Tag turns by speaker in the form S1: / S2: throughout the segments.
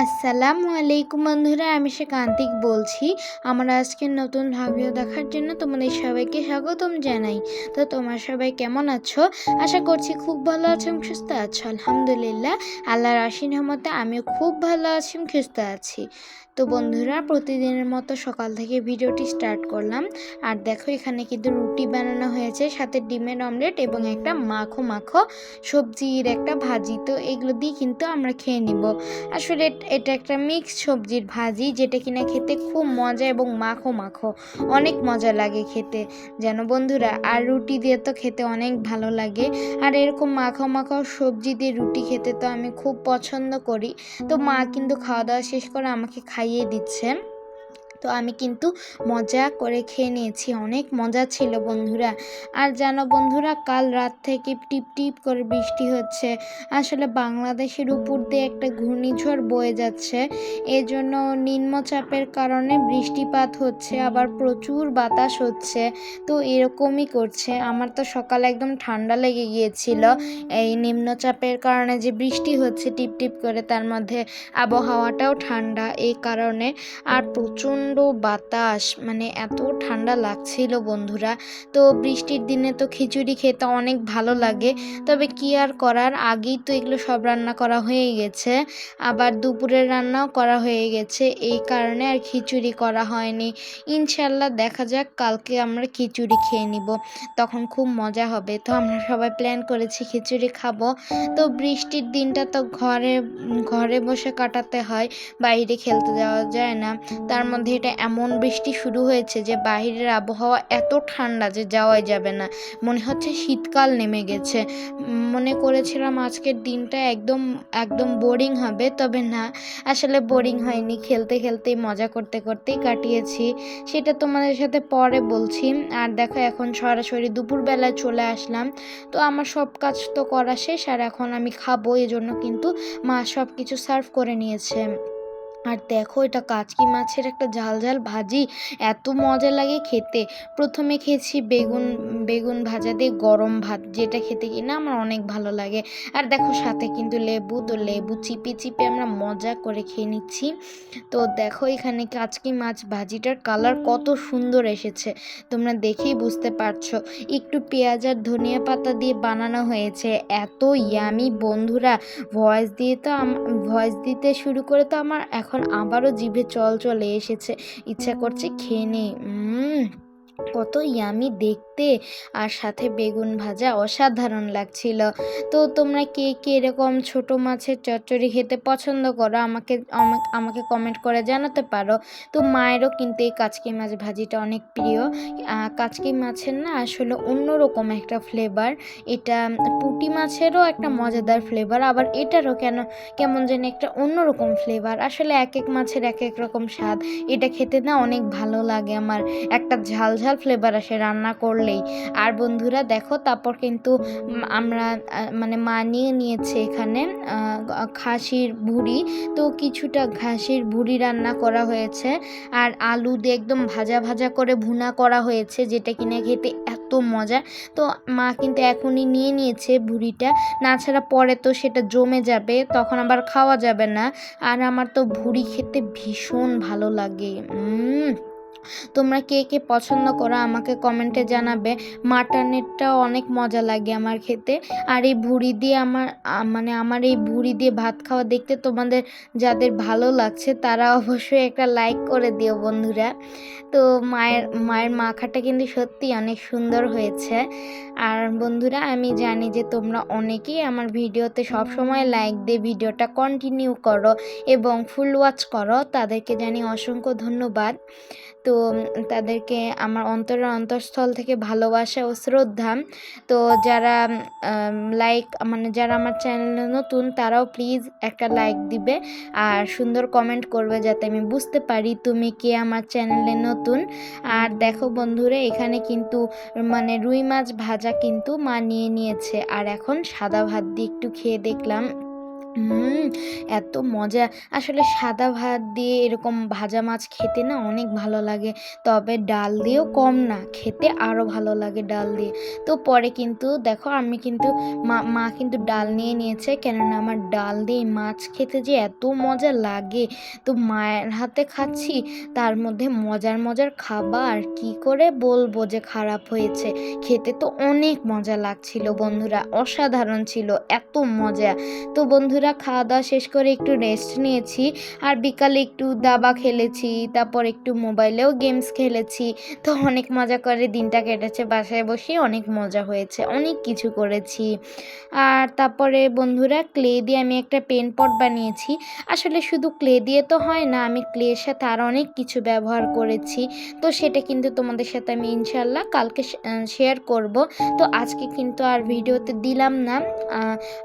S1: আসসালামু আলাইকুম বন্ধুরা, আমি সে কান্তিক বলছি। আমার আজকের নতুন ভিডিও দেখার জন্য তোমাদের সবাইকে স্বাগতম জানাই। তো তোমার সবাই কেমন আছো? আশা করছি খুব ভালো আছো সুস্থ আছো। আলহামদুলিল্লাহ, আল্লাহর আশীন আমিও খুব ভালো আছি সুস্থ আছি। তো বন্ধুরা, প্রতিদিনের মতো সকাল থেকে ভিডিওটি স্টার্ট করলাম। আর দেখো, এখানে কিন্তু রুটি বানানো হয়েছে, সাথে ডিমের অমলেট এবং একটা মাখো মাখো সবজির একটা ভাজি। তো এগুলো দিয়ে কিন্তু আমরা খেয়ে নিব। আসলে এটা একটা মিক্স সবজির ভাজি, যেটা কিনা খেতে খুব মজা এবং মাখো মাখো অনেক মজা লাগে খেতে, যেন বন্ধুরা। আর রুটি দিয়ে তো খেতে অনেক ভালো লাগে। আর এরকম মাখো মাখো সবজি দিয়ে রুটি খেতে তো আমি খুব পছন্দ করি। তো মা কিন্তু খাওয়া দাওয়া শেষ করে আমাকে খাইয়ে দিচ্ছে তো আমি কিন্তু মজা করে খেয়ে নিয়েছি। অনেক মজা ছিল বন্ধুরা। আর জানো বন্ধুরা, কাল রাত থেকে টিপ টিপ করে বৃষ্টি হচ্ছে। আসলে বাংলাদেশের উপর দিয়ে একটা ঘূর্ণিঝড় বয়ে যাচ্ছে। এজন্য নিম্নচাপের কারণে বৃষ্টিপাত হচ্ছে, আবার প্রচুর বাতাস হচ্ছে। তো এরকমই করছে। আমার তো সকালে একদম ঠান্ডা লেগে গিয়েছিল। এই নিম্নচাপের কারণে যে বৃষ্টি হচ্ছে টিপ টিপ করে, তার মধ্যে আবহাওয়াটাও ঠান্ডা। এই কারণে আর প্রচণ্ড প্রচণ্ড বাতাস মানে এত ঠান্ডা লাগছিল বন্ধুরা। তো বৃষ্টির দিনে তো খিচুড়ি খেতে অনেক ভালো লাগে, তবে কি আর করার? আগেই তো এগুলো সব রান্না করা হয়ে গেছে, আবার দুপুরের রান্নাও করা হয়ে গেছে, এই কারণে আর খিচুড়ি করা হয়নি। ইনশাল্লাহ দেখা যাক, কালকে আমরা খিচুড়ি খেয়ে নিব, তখন খুব মজা হবে। তো আমরা সবাই প্ল্যান করেছি খিচুড়ি খাব। তো বৃষ্টির দিনটা তো ঘরে ঘরে বসে কাটাতে হয়, বাইরে খেলতে যাওয়া যায় না। তার মধ্যে এটা এমন বৃষ্টি শুরু হয়েছে যে বাহিরের আবহাওয়া এত ঠান্ডা যে যাওয়াই যাবে না। মনে হচ্ছে শীতকাল নেমে গেছে। মনে করেছিলাম আজকের দিনটা একদম একদম বোরিং হবে, তবে না, আসলে বোরিং হয়নি। খেলতে খেলতেই, মজা করতে করতেই কাটিয়েছি। সেটা তোমাদের সাথে পরে বলছি। আর দেখো, এখন সরাসরি দুপুরবেলায় চলে আসলাম। তো আমার সব কাজ তো করা শেষ, আর এখন আমি খাব, এজন্য কিন্তু মা সব কিছু সার্ভ করে নিয়েছে। আর দেখো এটা কাচকি মাছের একটা ঝাল ঝাল ভাজি। এত মজা লাগে খেতে। প্রথমে খেয়েছি বেগুন বেগুন ভাজা দিয়ে গরম ভাত, যেটা খেতে কিনা আমার অনেক ভালো লাগে। আর দেখো সাথে কিন্তু লেবু, তো লেবু চিপে চিপে আমরা মজা করে খেয়ে নিচ্ছি। তো দেখো এখানে কাচকি মাছ ভাজিটার কালার কত সুন্দর এসেছে। তোমরা দেখেই বুঝতে পারছ। একটু পেঁয়াজ আর ধনিয়া পাতা দিয়ে বানানো হয়েছে। এত ইয়ামি বন্ধুরা। ভয়েস দিয়ে তো ভয়েস দিতে শুরু করে তো আমার এখন এখন আবারও জিভে চল চলে এসেছে। ইচ্ছা করছে খেয়ে নেই। কত ইয়ামি দেখতে। আর সাথে বেগুন ভাজা অসাধারণ লাগছিল। তো তোমরা কে কে এরকম ছোট মাছের চচ্চড়ি খেতে পছন্দ করো, আমাকে আমাকে কমেন্ট করে জানাতে পারো। তো মায়েরও কিন্তু এই কাচকি মাছ ভাজিটা অনেক প্রিয়। কাচকি মাছের না আসলে অন্যরকম একটা ফ্লেভার এটা পুটি মাছেরও একটা মজাদার ফ্লেভার আবার এটারও কেন, কেমন যেন একটা অন্যরকম ফ্লেভার আসলে এক এক মাছের এক এক রকম স্বাদ। এটা খেতে না অনেক ভালো লাগে আমার। একটা ঝাল ঝাল ফ্লেভার আসে রান্না করলেই। আর বন্ধুরা দেখো, তারপর কিন্তু আমরা মানে মা নিয়ে নিয়েছে এখানে খাসির ভুড়ি। তো কিছুটা ঘাসির ভুড়ি রান্না করা হয়েছে। আর আলু দিয়ে একদম ভাজা ভাজা করে ভুনা করা হয়েছে, যেটা কিনে খেতে এত মজা। তো মা কিন্তু এখনই নিয়ে নিয়েছে ভুড়িটা। না ছাড়া পরে তো সেটা জমে যাবে, তখন আবার খাওয়া যাবে না। আর আমার তো ভুড়ি খেতে ভীষণ ভালো লাগে। তোমরা কে কে পছন্দ করো আমাকে কমেন্টে জানাবে। মাটনেরটাও অনেক মজা লাগে আমার খেতে। আর এই ভুড়ি দিয়ে আমার মানে আমার এই ভুড়ি দিয়ে ভাত খাওয়া দেখতে তোমাদের যাদের ভালো লাগছে তারা অবশ্যই একটা লাইক করে দিও বন্ধুরা। তো মায়ের মায়ের মাখাটা কিন্তু সত্যি অনেক সুন্দর হয়েছে। আর বন্ধুরা আমি জানি যে তোমরা অনেকেই আমার ভিডিওতে সব সময় লাইক দিয়ে ভিডিওটা কন্টিনিউ করো এবং ফুল ওয়াচ করো, তাদেরকে জানি অসংখ্য ধন্যবাদ। তো তাদেরকে আমার অন্তরের অন্তঃস্থল থেকে ভালোবাসা ও শ্রদ্ধা। তো যারা লাইক মানে যারা আমার চ্যানেলে নতুন, তারাও প্লিজ একটা লাইক দিবে আর সুন্দর কমেন্ট করবে যাতে আমি বুঝতে পারি তুমি কে আমার চ্যানেলে নতুন। আর দেখো বন্ধুরা, এখানে কিন্তু মানে রুই মাছ ভাজা কিন্তু মা নিয়ে নিয়েছে। আর এখন সাদা ভাত দিয়ে একটু খেয়ে দেখলাম। হুম, এত মজা। আসলে সাদা ভাত দিয়ে এরকম ভাজা মাছ খেতে না অনেক ভালো লাগে। তবে ডাল দিয়েও কম না, খেতে আরও ভালো লাগে ডাল দিয়ে। তো পরে কিন্তু দেখো আমি কিন্তু মা মা কিন্তু ডাল নিয়ে নিয়েছে। কেননা আমার ডাল দিয়ে মাছ খেতে যে এত মজা লাগে। তো মায়ের হাতে খাচ্ছি, তার মধ্যে মজার, মজার খাবার কি করে বলব যে খারাপ হয়েছে। খেতে তো অনেক মজা লাগছিল বন্ধুরা, অসাধারণ ছিল, এত মজা। তো বন্ধুরা খাওয়া-দাওয়া শেষ করে একটু রেস্ট নিয়েছি। আর বিকালে একটু দাবা খেলেছি, তারপর একটু মোবাইলেও গেমস খেলেছি। তো অনেক মজা করে দিনটা কেটেছে বাসায় বসেই অনেক মজা হয়েছে, অনেক কিছু করেছি। আর তারপরে বন্ধুরা ক্লে দিয়ে আমি একটা পেন পট বানিয়েছি। আসলে শুধু ক্লে দিয়ে তো হয় না, আমি ক্লের সাথে আর অনেক কিছু ব্যবহার করেছি। তো সেটা কিন্তু তোমাদের সাথে আমি ইনশাআল্লাহ কালকে শেয়ার করব। তো আজকে কিন্তু আর ভিডিওতে দিলাম না।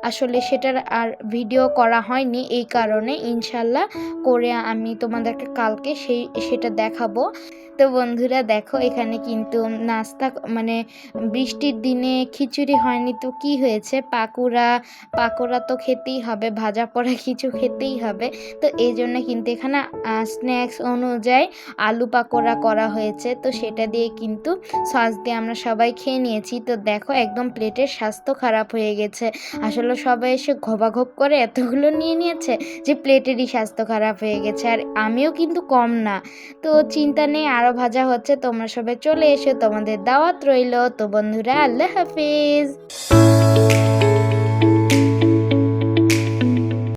S1: আসলে সেটার আর ভিডিও করা হয়নি এই কারণে ইনশাল্লাহ করে আমি তোমাদেরকে কালকে সেই সেটা দেখাবো। তো বন্ধুরা দেখো এখানে কিন্তু নাস্তা মানে বৃষ্টির দিনে খিচুড়ি হয়নি তো কি হয়েছে পাকুড়া, পাকোড়া তো খেতেই হবে, ভাজা পোড়া কিছু খেতেই হবে। তো এই জন্য কিন্তু এখানে স্ন্যাক্স অনুযায়ী আলু পাকোড়া করা হয়েছে। তো সেটা দিয়ে কিন্তু সস দিয়ে আমরা সবাই খেয়ে নিয়েছি। তো দেখো একদম প্লেটের স্বাস্থ্য খারাপ হয়ে গেছে। আসলে সবাই এসে ঘপাঘপ করে এতগুলো নিয়ে নিয়েছে যে প্লেটেরই স্বাস্থ্য খারাপ হয়ে গেছে। আর আমিও কিন্তু কম না। তো চিন্তা নেই আরও ভাজা হচ্ছে। তোমরা সবাই চলে এসো, তোমাদের দাওয়াত রইল তো বন্ধুরা আল্লাহ হাফেজ।